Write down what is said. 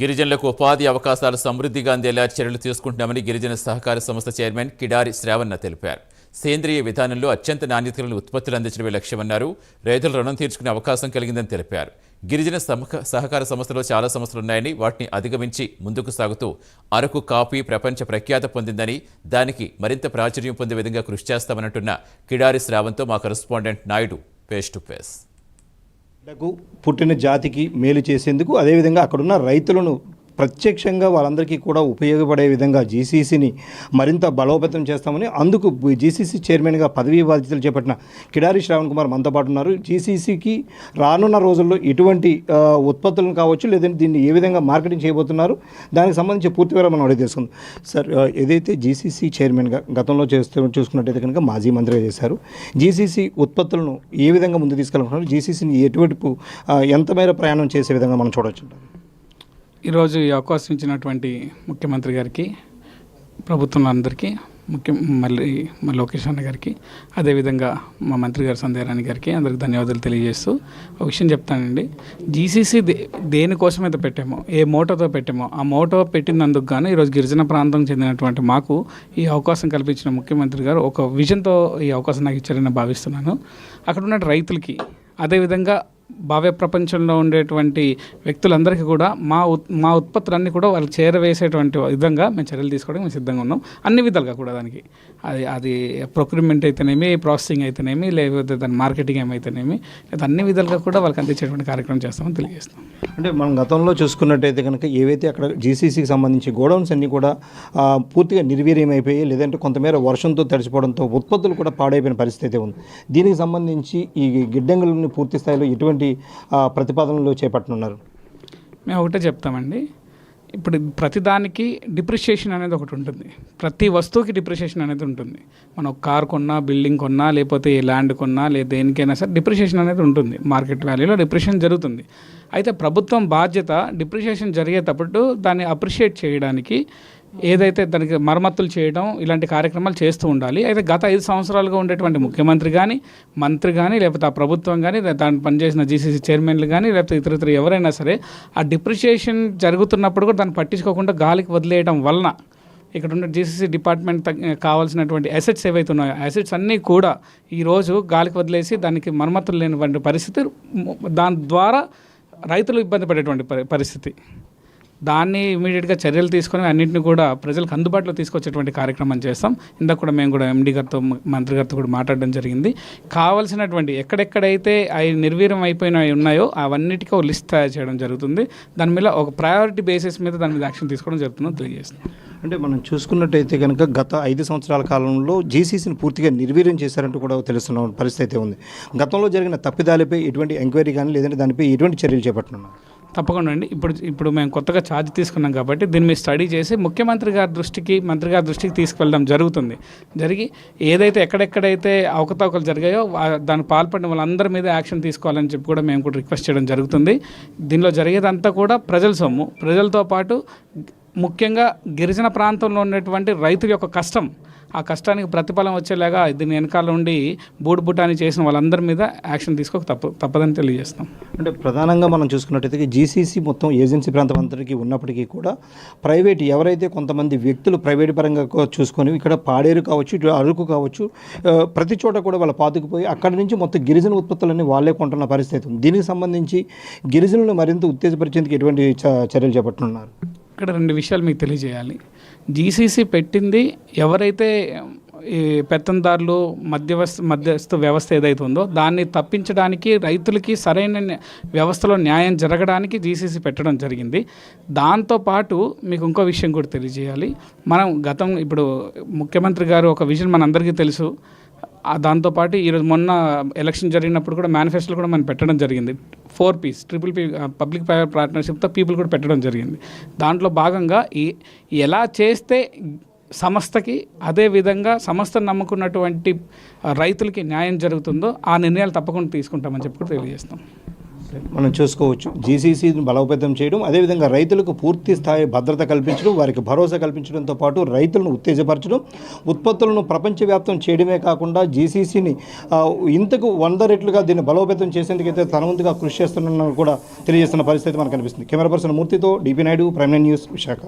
గిరిజనులకు ఉపాధి అవకాశాలు సమృద్ధిగా అందేలా చర్యలు తీసుకుంటున్నామని గిరిజన సహకార సంస్థ చైర్మన్ కిడారి శ్రావణ తెలిపారు. సేంద్రియ విధానంలో అత్యంత నాణ్యత కలిగిన ఉత్పత్తులు అందించడమే లక్ష్యమన్నారు. రైతులు రుణం తీర్చుకునే అవకాశం కలిగిందని తెలిపారు. గిరిజన సహకార సంస్థలో చాలా సమస్యలు ఉన్నాయని వాటిని అధిగమించి ముందుకు సాగుతూ అరకు కాఫీ ప్రపంచ ప్రఖ్యాత పొందిందని దానికి మరింత ప్రాచుర్యం పొందే విధంగా కృషి చేస్తామనంటున్న కిడారి శ్రావంతో మా correspondent Naidu face to face. పుట్టిన జాతికి మేలు చేసేందుకు అదేవిధంగా అక్కడున్న రైతులను ప్రత్యక్షంగా వాళ్ళందరికీ కూడా ఉపయోగపడే విధంగా జీసీసీని మరింత బలోపేతం చేస్తామని అందుకు జీసీసీ చైర్మన్గా పదవీ బాధ్యతలు చేపట్టిన కిడారి శ్రావణ్ కుమార్ మనతో పాటు ఉన్నారు. జీసీసీకి రానున్న రోజుల్లో ఎటువంటి ఉత్పత్తులను కావచ్చు లేదంటే దీన్ని ఏ విధంగా మార్కెటింగ్ చేయబోతున్నారు దానికి సంబంధించి పూర్తి వివరం మనం అడిగి తెలుసుకుందాం. సార్ ఏదైతే జీసీసీ చైర్మన్గా గతంలో చేస్తూ చూసుకున్నట్టయితే కనుక మాజీ మంత్రిగా చేశారు జీసీసీ ఉత్పత్తులను ఏ విధంగా ముందు తీసుకెళ్ళాలనుకున్నారు జీసీసీని ఎటువంటి ఎంత మేర ప్రయాణం చేసే విధంగా మనం చూడవచ్చు ఈరోజు ఈ అవకాశం ఇచ్చినటువంటి ముఖ్యమంత్రి గారికి ప్రభుత్వం అందరికీ ముఖ్య మళ్ళీ మా లోకేష్ అన్న గారికి అదేవిధంగా మా మంత్రి గారు సంధ్యారాణి గారికి అందరికి ధన్యవాదాలు తెలియజేస్తూ ఒక విషయం చెప్తానండి. జీసీసీ దే దేనికోసమైతే పెట్టామో ఏ మోటోతో పెట్టామో ఆ మోటో పెట్టినందుకు గాను ఈరోజు గిరిజన ప్రాంతం చెందినటువంటి మాకు ఈ అవకాశం కల్పించిన ముఖ్యమంత్రి గారు ఒక విజన్తో ఈ అవకాశం నాకు ఇచ్చారని భావిస్తున్నాను. అక్కడ ఉన్న రైతులకి అదేవిధంగా భావ్య ప్రపంచంలో ఉండేటువంటి వ్యక్తులందరికీ కూడా మా ఉత్ మా ఉత్పత్తులన్నీ కూడా వాళ్ళకి చేరవేసేటువంటి విధంగా మేము చర్యలు తీసుకోవడానికి మేము సిద్ధంగా ఉన్నాం. అన్ని విధాలుగా కూడా దానికి. అది అది ప్రొక్యూర్మెంట్ అయితేనేమి ప్రాసెసింగ్ అయితేనేమి లేకపోతే దాని మార్కెటింగ్ ఏమైతేనేమి లేదా అన్ని విధాలుగా కూడా వాళ్ళకి అందించేటువంటి కార్యక్రమం చేస్తామని తెలియజేస్తాం అంటే మనం గతంలో చూసుకున్నట్టయితే కనుక ఏవైతే అక్కడ జీసీసీకి సంబంధించి గోడౌన్స్ అన్నీ కూడా పూర్తిగా నిర్వీర్యం అయిపోయి లేదంటే కొంతమేర వర్షంతో తడిచిపోవడంతో ఉత్పత్తులు కూడా పాడైపోయిన పరిస్థితి ఉంది. దీనికి సంబంధించి ఈ గిడ్డంగులని పూర్తి స్థాయిలో ఎటువంటి ఎటువంటి ప్రతిపాదనలు చేపట్టనున్నారు? మేము ఒకటే చెప్తామండి. ఇప్పుడు ప్రతిదానికి డిప్రిషియేషన్ అనేది ఒకటి ఉంటుంది. ప్రతి వస్తువుకి డిప్రిషియేషన్ అనేది ఉంటుంది. మనం ఒక కార్ కొన్నా బిల్డింగ్ కొన్నా లేకపోతే ల్యాండ్ కొన్నా లేదా దేనికైనా సరే డిప్రిషియేషన్ అనేది ఉంటుంది. మార్కెట్ వాల్యూలో డిప్రిషియేషన్ జరుగుతుంది. అయితే ప్రభుత్వం బాధ్యత డిప్రిషియేషన్ జరిగేటప్పుడు దాన్ని అప్రిషియేట్ చేయడానికి ఏదైతే దానికి మరమ్మతులు చేయడం ఇలాంటి కార్యక్రమాలు చేస్తూ ఉండాలి. అయితే గత ఐదు సంవత్సరాలుగా ఉండేటువంటి ముఖ్యమంత్రి కానీ మంత్రి కానీ లేకపోతే ఆ ప్రభుత్వం కానీ దాన్ని పనిచేసిన జీసీసీ చైర్మన్లు కానీ లేకపోతే ఇతర ఇతర ఎవరైనా సరే ఆ డిప్రిషియేషన్ జరుగుతున్నప్పుడు కూడా దాన్ని పట్టించుకోకుండా గాలికి వదిలేయడం వలన ఇక్కడ ఉన్న జీసీసీ డిపార్ట్మెంట్ కావాల్సినటువంటి అసెట్స్ ఏవైతే ఉన్నాయో అసెట్స్ అన్నీ కూడా ఈరోజు గాలికి వదిలేసి దానికి మరమ్మతులు లేనిటువంటి పరిస్థితి దాని ద్వారా రైతులు ఇబ్బంది పడేటువంటి పరి- పరిస్థితి. దాన్ని ఇమీడియట్గా చర్యలు తీసుకొని అన్నింటిని కూడా ప్రజలకు అందుబాటులో తీసుకొచ్చేటువంటి కార్యక్రమం చేస్తాం. ఇందాక కూడా మేము కూడా ఎండి గారితో మంత్రి గారితో కూడా మాట్లాడడం జరిగింది. కావాల్సినటువంటి ఎక్కడెక్కడైతే అవి నిర్వీర్యం అయిపోయినవి ఉన్నాయో అవన్నిటికీ ఒక లిస్ట్ తయారు చేయడం జరుగుతుంది. దాని మీద ఒక ప్రయారిటీ బేసిస్ మీద దాని మీద యాక్షన్ తీసుకోవడం జరుగుతుందని తెలియజేస్తున్నాం. అంటే మనం చూసుకున్నట్టయితే కనుక గత ఐదు సంవత్సరాల కాలంలో జీసీసీని పూర్తిగా నిర్వీర్యం చేశారంటూ కూడా తెలుస్తున్న పరిస్థితి అయితే ఉంది. గతంలో జరిగిన తప్పిదాలపై ఎటువంటి ఎంక్వైరీ కానీ లేదంటే దానిపై ఎటువంటి చర్యలు చేపట్టున్నారు తప్పకుండా అండి. ఇప్పుడు ఇప్పుడు మేము కొత్తగా ఛార్జ్ తీసుకున్నాం కాబట్టి దీన్ని మీరు స్టడీ చేసి ముఖ్యమంత్రి గారి దృష్టికి మంత్రి గారి దృష్టికి తీసుకెళ్ళడం జరుగుతుంది. జరిగి ఏదైతే ఎక్కడెక్కడైతే అవకతవకలు జరిగాయో వా- దానికి పాల్పడిన వాళ్ళందరి మీద యాక్షన్ తీసుకోవాలని చెప్పి కూడా మేము కూడా రిక్వెస్ట్ చేయడం జరుగుతుంది. దీనిలో జరిగేదంతా కూడా ప్రజల సొమ్ము. ప్రజలతో పాటు ముఖ్యంగా గిరిజన ప్రాంతంలో ఉన్నటువంటి రైతుల యొక్క కష్టం ఆ కష్టానికి ప్రతిఫలం వచ్చేలాగా దీని వెనకాల ఉండి బూడుబుటాని చేసిన వాళ్ళందరి మీద యాక్షన్ తీసుకోక తప్పు తప్పదని తెలియజేస్తాం. అంటే ప్రధానంగా మనం చూసుకున్నట్టయితే జీసీసీ మొత్తం ఏజెన్సీ ప్రాంతం అందరికీ ఉన్నప్పటికీ కూడా ప్రైవేట్ ఎవరైతే కొంతమంది వ్యక్తులు ప్రైవేట్ పరంగా చూసుకొని ఇక్కడ పాడేరు కావచ్చు అరుకు అరకు కావచ్చు ప్రతి చోట కూడా వాళ్ళ పాతుకుపోయి అక్కడి నుంచి మొత్తం గిరిజన ఉత్పత్తులన్నీ వాళ్ళే కొంటున్న పరిస్థితి ఉంది. దీనికి సంబంధించి గిరిజనులను మరింత ఉత్తేజపరిచేందుకు ఎటువంటి చ- చర్యలు చేపట్టున్నారు ఇక్కడ రెండు విషయాలు మీకు తెలియజేయాలి. జీసీసీ పెట్టింది ఎవరైతే ఈ పెత్తందారులు మధ్యవస్థ మధ్యస్థ వ్యవస్థ ఏదైతే ఉందో దాన్ని తప్పించడానికి రైతులకి సరైన వ్యవస్థలో న్యాయం జరగడానికి జీసీసీ పెట్టడం జరిగింది. దాంతోపాటు మీకు ఇంకో విషయం కూడా తెలియజేయాలి. మనం గతం ఇప్పుడు ముఖ్యమంత్రి గారు ఒక విజన్ మనందరికీ తెలుసు. దాంతోపాటు ఈరోజు మొన్న ఎలక్షన్ జరిగినప్పుడు కూడా మేనిఫెస్టోలో కూడా మనం పెట్టడం జరిగింది. Four Ps triple P public private పార్ట్నర్షిప్తో people కూడా పెట్టడం జరిగింది. దాంట్లో భాగంగా ఈ ఎలా చేస్తే సంస్థకి అదే విధంగా సంస్థను నమ్ముకున్నటువంటి రైతులకి న్యాయం జరుగుతుందో ఆ నిర్ణయాలు తప్పకుండా తీసుకుంటామని చెప్పి కూడా తెలియజేస్తాం. మనం చూసుకోవచ్చు. జీసీసీని బలోపేతం చేయడం అదేవిధంగా రైతులకు పూర్తి స్థాయి భద్రత కల్పించడం వారికి భరోసా కల్పించడంతో పాటు రైతులను ఉత్తేజపరచడం ఉత్పత్తులను ప్రపంచవ్యాప్తం చేయడమే కాకుండా జీసీసీని ఇంతకు వంద రెట్లుగా దీన్ని బలోపేతం చేసేందుకైతే తన వంతుగా కృషి చేస్తున్న కూడా తెలియజేస్తున్న పరిస్థితి మనకు కనిపిస్తుంది. Camera person మూర్తితో DP Naidu prime news Visakha.